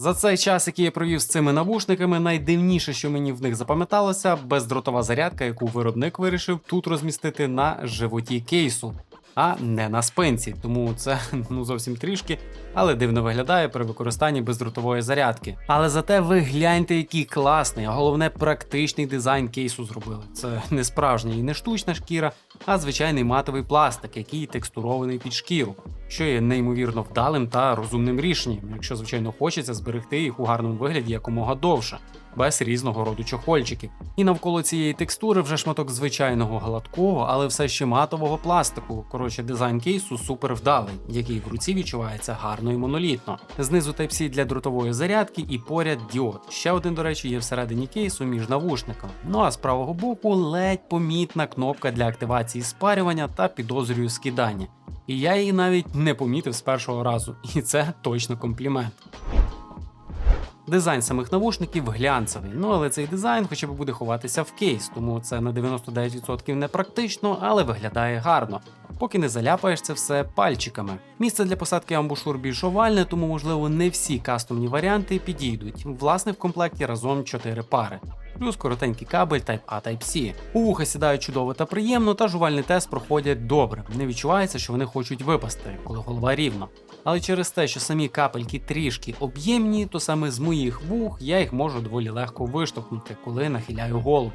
За цей час, який я провів з цими навушниками, найдивніше, що мені в них запам'яталося, бездротова зарядка, яку виробник вирішив тут розмістити на животі кейсу, а не на спинці. Тому це ну зовсім трішки, але дивно виглядає при використанні бездротової зарядки. Але зате ви гляньте, який класний, а головне практичний дизайн кейсу зробили. Це не справжня і не штучна шкіра, а звичайний матовий пластик, який текстурований під шкіру, що є неймовірно вдалим та розумним рішенням, якщо звичайно хочеться зберегти їх у гарному вигляді якомога довше, без різного роду чохольчиків. І навколо цієї текстури вже шматок звичайного гладкого, але все ще матового пластику. Коротше, дизайн кейсу супер вдалий, який в руці відчувається гарно і монолітно. Знизу Type-C для дротової зарядки і поряд діод. Ще один, до речі, є всередині кейсу між навушниками. Ну а з правого боку ледь помітна кнопка для активації спарювання та підозрюю скидання. І я її навіть не помітив з першого разу, і це точно комплімент. Дизайн самих навушників глянцевий, ну але цей дизайн хоча б буде ховатися в кейс, тому це на 99% не практично, але виглядає гарно. Поки не заляпаєш це все пальчиками. Місце для посадки амбушур більш овальне, тому можливо не всі кастомні варіанти підійдуть. Власне, в комплекті разом 4 пари. Плюс коротенький кабель Type-A Type-C. У вуха сідають чудово та приємно, та жувальний тест проходять добре. Не відчувається, що вони хочуть випасти, коли голова рівно. Але через те, що самі капельки трішки об'ємні, то саме з моїх вух я їх можу доволі легко виштовхнути, коли нахиляю голову.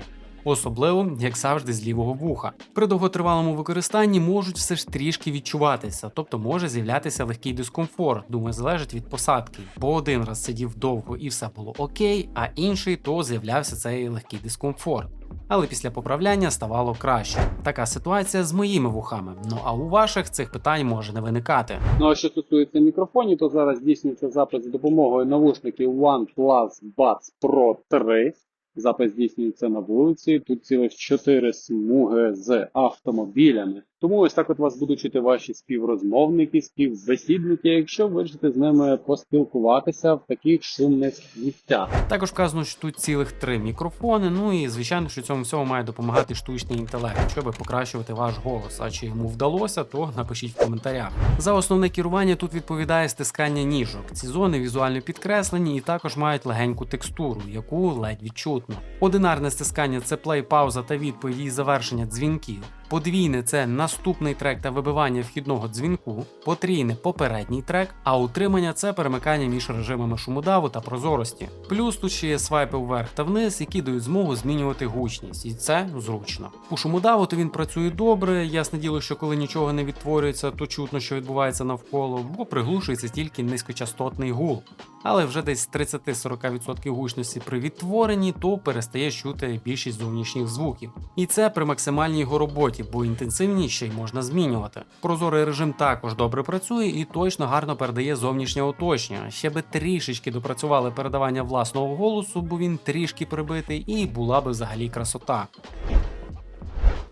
Особливо, як завжди, з лівого вуха. При довготривалому використанні можуть все ж трішки відчуватися, тобто може з'являтися легкий дискомфорт, думаю, залежить від посадки. Бо один раз сидів довго і все було окей, а інший то з'являвся цей легкий дискомфорт. Але після поправляння ставало краще. Така ситуація з моїми вухами. Ну а у ваших цих питань може не виникати. Ну а що стосується мікрофонів, то зараз здійснюється запис за допомогою навушників OnePlus Buds Pro 3. Запис здійснюється на вулиці. Тут цілих 4 смуги з автомобілями. Тому ось так от вас будуть чути ваші співрозмовники, співбесідники, якщо вирішите з ними поспілкуватися в таких шумних місцях. Також вказано, що тут цілих три мікрофони. Ну і звичайно, що цьому всьому має допомагати штучний інтелект, щоб покращувати ваш голос. А чи йому вдалося, то напишіть в коментарях. За основне керування тут відповідає стискання ніжок. Ці зони візуально підкреслені і також мають легеньку текстуру, яку ледь відчутно. Одинарне стискання це плей, пауза та відповідь і завершення дзвінків. Подвійне це наступний трек та вибивання вхідного дзвінку, потрійне попередній трек, а утримання це перемикання між режимами шумодаву та прозорості. Плюс тут ще є свайпи вверх та вниз, які дають змогу змінювати гучність, і це зручно. У шумодаву то він працює добре. Ясне діло, що коли нічого не відтворюється, то чутно, що відбувається навколо, бо приглушується тільки низькочастотний гул. Але вже десь з 30-40% гучності при відтворенні, то перестає чути більшість зовнішніх звуків. І це при максимальній його роботі, бо інтенсивність ще й можна змінювати. Прозорий режим також добре працює і точно гарно передає зовнішнє оточення. Ще би трішечки допрацювали передавання власного голосу, бо він трішки прибитий, і була би взагалі красота.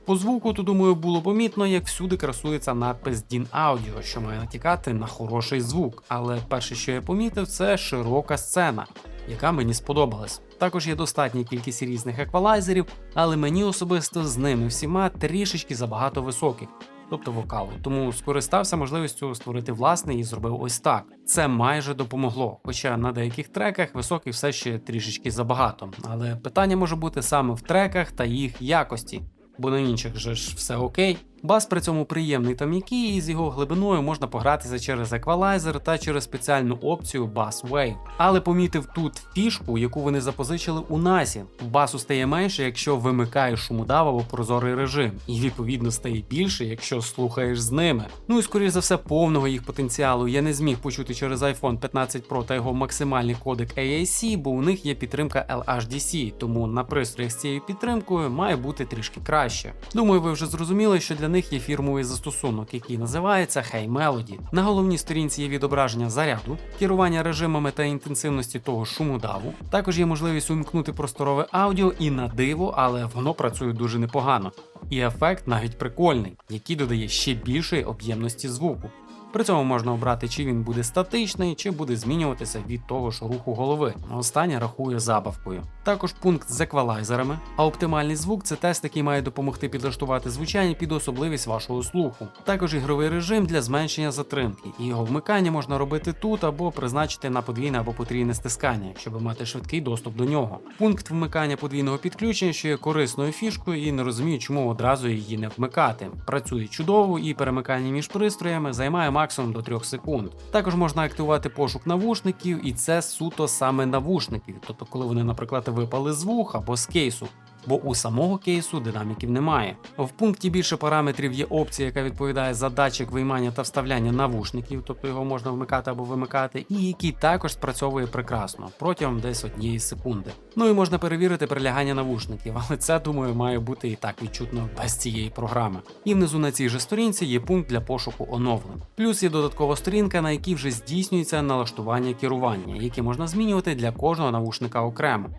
По звуку, то думаю, було помітно, як всюди красується надпис DIN Audio, що має натякати на хороший звук. Але перше, що я помітив, це широка сцена, яка мені сподобалась. Також є достатня кількість різних еквалайзерів, але мені особисто з ними всіма трішечки забагато високих. Тобто вокалу, тому скористався можливістю створити власний і зробив ось так. Це майже допомогло. Хоча на деяких треках високих все ще трішечки забагато. Але питання може бути саме в треках та їх якості бо на інших же ж все окей. Бас при цьому приємний та м'який, і з його глибиною можна погратися через еквалайзер та через спеціальну опцію Bass Wave. Але помітив тут фішку, яку вони запозичили у насі. Басу стає менше, якщо вимикаєш шумодав або прозорий режим, і відповідно стає більше, якщо слухаєш з ними. Ну і скоріш за все, повного їх потенціалу я не зміг почути через iPhone 15 Pro та його максимальний кодек AAC, бо у них є підтримка LHDC, тому на пристроях з цією підтримкою має бути трішки краще. Думаю, ви вже зрозуміли, що для них є фірмовий застосунок, який називається Hey Melody. На головній сторінці є відображення заряду, керування режимами та інтенсивності того шумодаву. Також є можливість увімкнути просторове аудіо і на диво, але воно працює дуже непогано. І ефект навіть прикольний, який додає ще більшої об'ємності звуку. При цьому можна обрати, чи він буде статичний, чи буде змінюватися від того ж руху голови. Останнє рахує забавкою. Також пункт з еквалайзерами, а оптимальний звук це тест, який має допомогти підлаштувати звучання під особливість вашого слуху. Також ігровий режим для зменшення затримки, його вмикання можна робити тут або призначити на подвійне або потрійне стискання, щоб мати швидкий доступ до нього. Пункт вмикання подвійного підключення, що є корисною фішкою, і не розумію, чому одразу її не вмикати. Працює чудово, і перемикання між пристроями займає максимум до 3 секунд. Також можна активувати пошук навушників, і це суто саме навушників, тобто коли вони, наприклад, випали з вух або з кейсу. Бо у самого кейсу динаміків немає. В пункті більше параметрів є опція, яка відповідає за датчик виймання та вставляння навушників, тобто його можна вмикати або вимикати, і який також спрацьовує прекрасно протягом десь однієї секунди. Ну і можна перевірити прилягання навушників, але це думаю має бути і так відчутно без цієї програми. І внизу на цій же сторінці є пункт для пошуку оновлень. Плюс є додаткова сторінка, на якій вже здійснюється налаштування керування, які можна змінювати для кожного навушника окремо.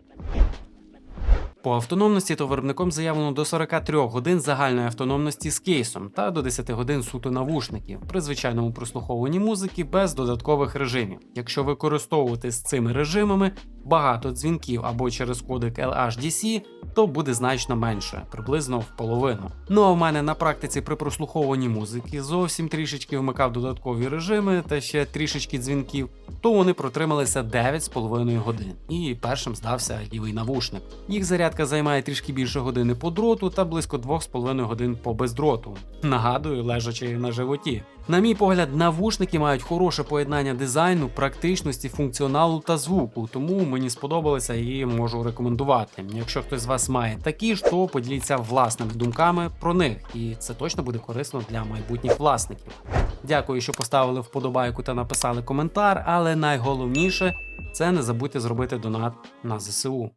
По автономності то виробником заявлено до 43 годин загальної автономності з кейсом та до 10 годин суто навушників при звичайному прослуховуванні музики без додаткових режимів. Якщо використовувати з цими режимами багато дзвінків або через кодек LHDC, то буде значно менше, приблизно в половину. Ну а в мене на практиці при прослуховуванні музики зовсім трішечки вмикав додаткові режими та ще трішечки дзвінків, то вони протрималися 9,5 годин. І першим здався лівий навушник. Їх зарядка займає трішки більше години по дроту та близько 2,5 годин по бездроту. Нагадую, лежачи на животі. На мій погляд, навушники мають хороше поєднання дизайну, практичності, функціоналу та звуку, тому мені сподобалося і можу рекомендувати. Якщо хтось з вас має такі ж, то поділіться власними думками про них, і це точно буде корисно для майбутніх власників. Дякую, що поставили вподобайку та написали коментар, але найголовніше це не забудьте зробити донат на ЗСУ.